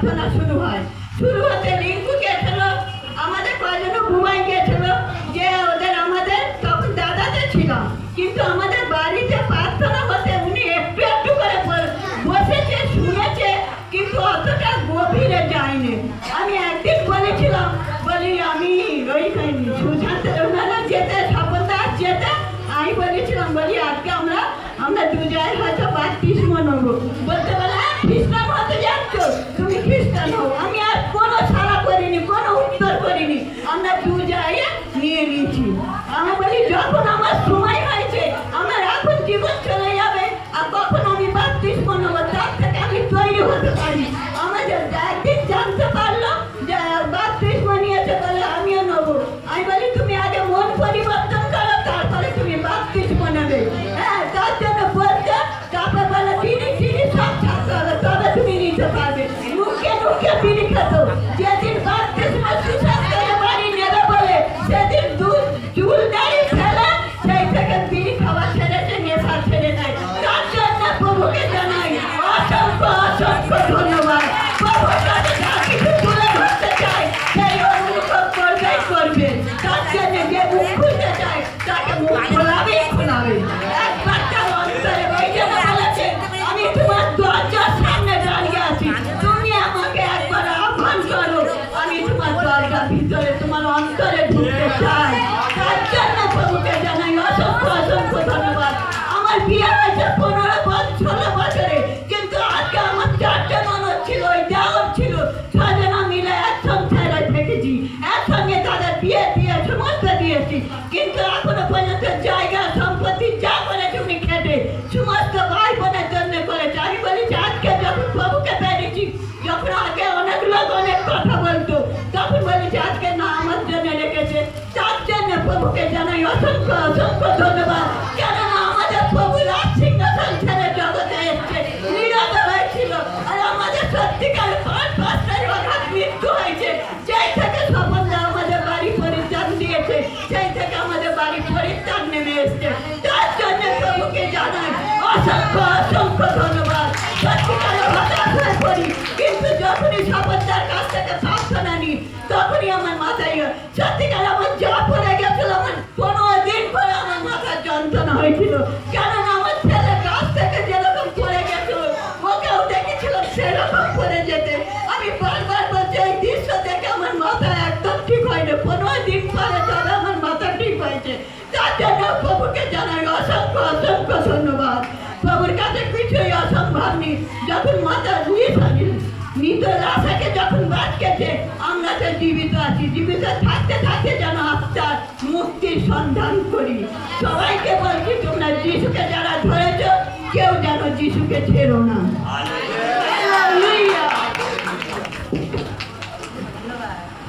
প্রার্থনা শুরু হয়। শুরু হতে রিঙ্কু গিয়েছিল আমাদের কয়জন ঘুমাই গিয়েছিল যে ওদের আমাদের তখন দাদাতে ছিলাম কিন্তু আমাদের বাড়িতে প্রার্থনা হতে উনি একটু একটু করে বসেছে শুনেছে কিন্তু অতটা গভীরে যায়নি। আমি একদিন বলেছিলাম বলি আমি ওই সুশান্ত ওনারা যেতে স্বপনদা যেতে? আমি বলেছিলাম বলি আজকে আমরা আমরা দু জায়গায় হয়তো বাপ্তিস্ম নেব। বলতে বলে "হ্যাঁ, খ্রিস্টান হতে যাচ্ছ হও আমি আর কোনো সাড়া করিনি, কোনো উত্তর করিনি। আমরা দু জায়গায় নিয়ে নিয়েছি। আমি বলি, যখন আমার সময় মুখে মুখে দরজার ভিতরে তোমার অন্তরে ঢুকতে চাই। তার জন্য প্রভুকে জানাই অসংখ্য অসংখ্য ধন্যবাদ। আমার বিয়ে হয়েছে পনেরো বছর, ষোলো বছরে। কিন্তু আজকে আমার চারটে মানুষ ছিল ওই দেওয়ার ছিল ছজনা মিলে এক সংসারে থেকেছি একসঙ্গে তাদের বিয়ে দিয়ে, সমস্ত দিয়েছি। কিন্তু প্রভুকে জানাই অসংখ্য অসংখ্য ধন্যবাদ। কেননা আমাদের প্রভু রাজ সিংহাসন ছেড়ে জগতে এসছে নীরবে হয়েছিল, আর আমাদের সত্যিকার পাঁচ পাঁচটার অঘাত মৃত্যু হয়েছে। যেই থেকে স্বপনদা আমাদের বাড়ি পরিত্রাণ দিয়েছে, সেই থেকে আমাদের বাড়ি পরিত্রাণ নেমে এসছে। তার জন্য প্রভুকে জানাই অসংখ্য অসংখ্য ধন্যবাদ। সত্যিকারে হতাশ হয়ে পড়ি, কিন্তু যখনই স্বপনদার কাছ থেকে প্রার্থনা নিই, তখনই আমার মাথায় সত্যিকার কেননা আমার ছেলে গাছ থেকে যেরকম পড়ে গেছিল ওকেও দেখেছিলাম সেরকম পড়ে যেতে আমি বারবার বলছি এই দৃশ্য দেখে আমার মাথা একদম ঠিক হয়নি পনেরো দিন পরে তবে আমার মাথা ঠিক হয়েছে তার জন্য প্রভুকে জানাই অসংখ্য অসংখ্য ধন্যবাদ প্রভুর কাছে কিছুই অসম্ভব নেই যখন মাথা রুয়ে থাকে মৃত লাশাকে যখন বাদ আমরা তো জীবিত আছি জীবিত থাকতে থাকতে যেন আত্মার মুক্তির সন্ধান করি। সবাইকে বলছি তোমরা যিশুকে যারা ধরেছ কেউ যেন যিশুকে ছেড়ো না।